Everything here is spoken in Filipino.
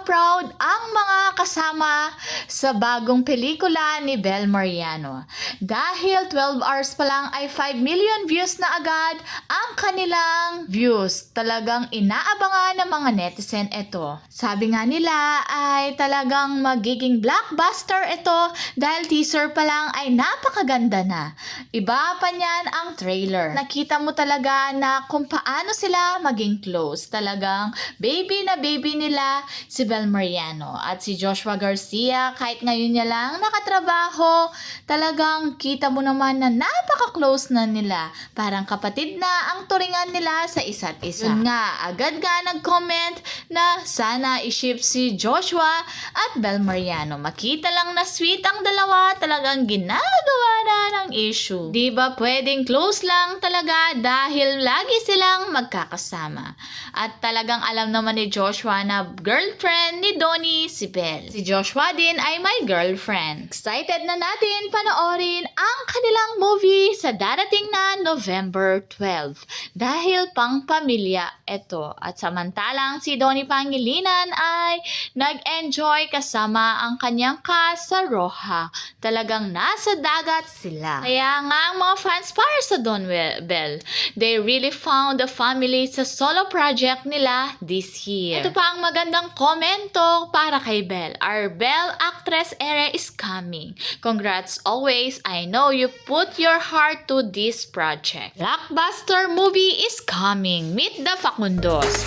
proud ang mga kasama sa bagong pelikula ni Bel Mariano. Dahil 12 hours pa lang ay 5 million views na agad ang kanilang views. Talagang inaabangan ng mga netizen ito. Sabi nga nila ay talagang magiging blockbuster ito dahil teaser pa lang ay napakaganda na. Iba pa niyan ang trailer. Nakita mo talaga na kung paano sila maging close. Talagang baby na baby nila si Bel Mariano at si Joshua Garcia kahit ngayon niya lang nakatrabaho talagang kita mo naman na napaka-close na nila. Parang kapatid na ang turingan nila sa isa't isa. Yun nga. Agad nga nag-comment na sana iship si Joshua at Bel Mariano makita lang na sweet ang dalawa. Talagang ginagawa issue di ba pwedeng close lang talaga dahil lagi silang magkakasama at talagang alam naman ni Joshua na girlfriend ni Donnie si Belle. Si Joshua din ay may girlfriend. Excited na natin panoorin ang kanilang movie sa darating na November 12. Dahil pang pamilya ito. At samantalang si Donnie Pangilinan ay nag-enjoy kasama ang kanyang cast sa Roja. Talagang nasa dagat sila. Kaya nga ang mga fans para sa Don Bell, they really found a family sa solo project nila this year. Ito pa ang magandang komento para kay Belle. Our Belle actress era is coming. Congrats always. I know you put your heart to this project. Blockbuster movie is coming. Meet the Facundos.